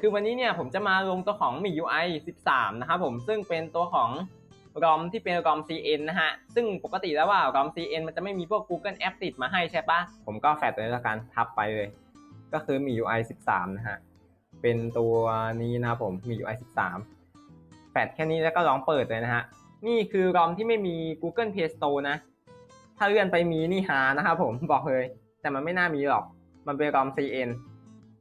คือวันนี้เนี่ยผมจะมาลงตัวของ MIUI 13 นะครับผมซึ่งเป็นตัวของ ROM ที่เป็น ROM CN นะฮะ ซึ่งปกติแล้วว่า ROM CN มันจะไม่มีพวก Google App ติดมาให้ใช่ปะผมก็แฟดตัวนี้ละกันทับไปเลย ก็คือ MIUI 13 นะฮะ เป็นตัวนี้นะผม MIUI 13 แฟดแค่นี้แล้วก็ลองเปิดเลยนะฮะ นี่คือ ROM ที่ไม่มี Google Play Store นะ ถ้าเลื่อนไปมีนี่หานะครับผมบอกเลย แต่มันไม่น่ามีหรอก มันเป็น ROM CN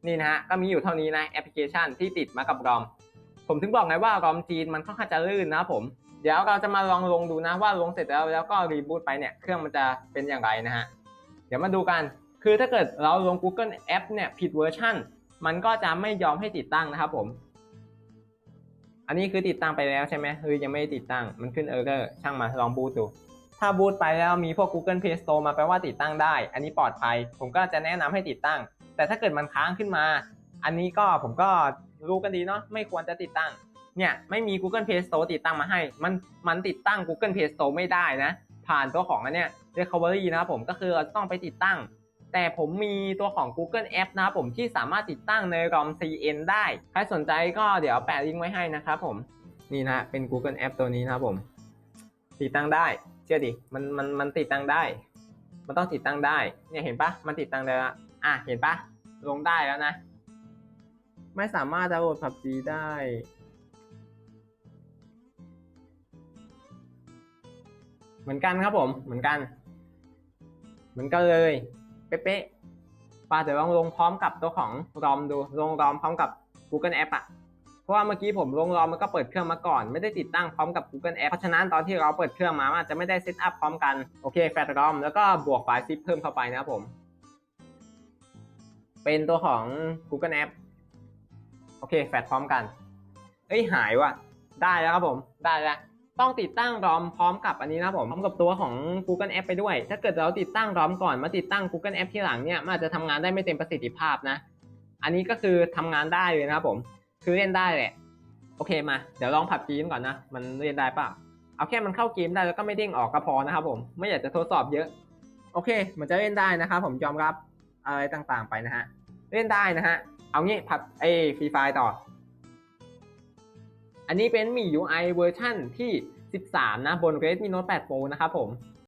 นี่นะฮะก็มีอยู่เท่านี้นะแอปพลิเคชันที่ติดมากับ ROM ผมถึงบอกไงว่า ROM จีนมันค่อนข้างจะลื่นนะครับผมเดี๋ยวเราจะมาลองลงดูนะว่าลงเสร็จแล้วแล้วก็รีบูตไปเนี่ยเครื่องมันจะเป็นอย่างไรนะฮะเดี๋ยวมาดูกันคือถ้าเกิดเราลง Google App เนี่ยผิดเวอร์ชันมันก็จะไม่ยอมให้ติดตั้งนะครับผม อันนี้คือติดตั้งไปแล้วใช่ไหมเฮ้ยยังไม่ติดตั้งมันขึ้นเออร์เรอร์ช่างมาลองบูตดู ถ้าบูตไปแล้วมีพวก Google Play Store มาแปลว่าติดตั้งได้ อันนี้ปลอดภัย ผมก็จะแนะนำให้ติดตั้ง แต่ถ้าเกิดมันค้างขึ้นมา อันนี้ก็ผมก็รู้กันดีเนาะไม่ควรจะติดตั้งเนี่ยไม่มี Google Play Store ติดตั้งมาให้ มันมันติดตั้ง Google Play Store ไม่ได้นะ ผ่านตัวของอันเนี้ย Recovery นะครับผมก็คือเราต้องไปติดตั้ง แต่ผมมีตัวของ Google App นะครับผมที่สามารถติดตั้งใน ROM CN ได้ ใครสนใจก็เดี๋ยวแปะลิงก์ไว้ให้นะครับผมนี่นะเป็น Google App ตัวนี้นะครับผม ติดตั้งได้ เชื่อดิมันมันมันติดตั้งได้ มันต้องติดตั้งได้เนี่ยเห็นปะมันติดตั้งได้แล้วอะเห็นปะลงได้แล้วนะ ไม่สามารถดาวน์โหลด PUBG ได้เหมือนกันครับผมเหมือนกัน เหมือนกันเลยเป๊ะๆปาเดี๋ยวลองลงพร้อมกับตัวของ ROM ดูลง ROM พร้อมกับ Google App อะ เพราะว่าเมื่อกี้ผมลง ROM มันก็เปิดเครื่องมาก่อน ไม่ได้ติดตั้งพร้อมกับ Google App เพราะฉะนั้นตอนที่เราเปิดเครื่องมามันอาจจะไม่ได้เซตอัพพร้อมกันโอเคแฟลช ROM แล้วก็บวกไฟล์ซิปเพิ่มเข้าไปนะครับผม เป็นตัวของ Google App โอเคแฟลชพร้อมกัน เอ้ยหายว่ะได้แล้วครับผมได้แล้วต้องติดตั้ง ROM พร้อมกับอันนี้นะผมพร้อมกับตัวของ Google App ไปด้วย ถ้าเกิดเราติดตั้ง ROM ก่อนมาติดตั้ง Google App ที่หลังเนี่ยมันอาจจะทำงานได้ไม่เต็มประสิทธิภาพนะ อันนี้ก็คือทำงานได้เลยนะครับผม คือเล่นได้แหละ โอเคมา เดี๋ยวลองผับจีมก่อนนะ มันเล่นได้เปล่าเอาแค่มันเข้าเกมได้แล้วก็ไม่เด้งออกก็พอนะครับผม ไม่อยากจะทดสอบเยอะ โอเค มันจะเล่นได้นะครับผมยอมรับอะไรต่างๆไปนะฮะ เล่นได้นะฮะ เอางี้ผับเอฟรีไฟต่อ อันนี้เป็นมี UI เวอร์ชั่นที่ 13 นะบน Redmi Note 8 Pro นะครับผม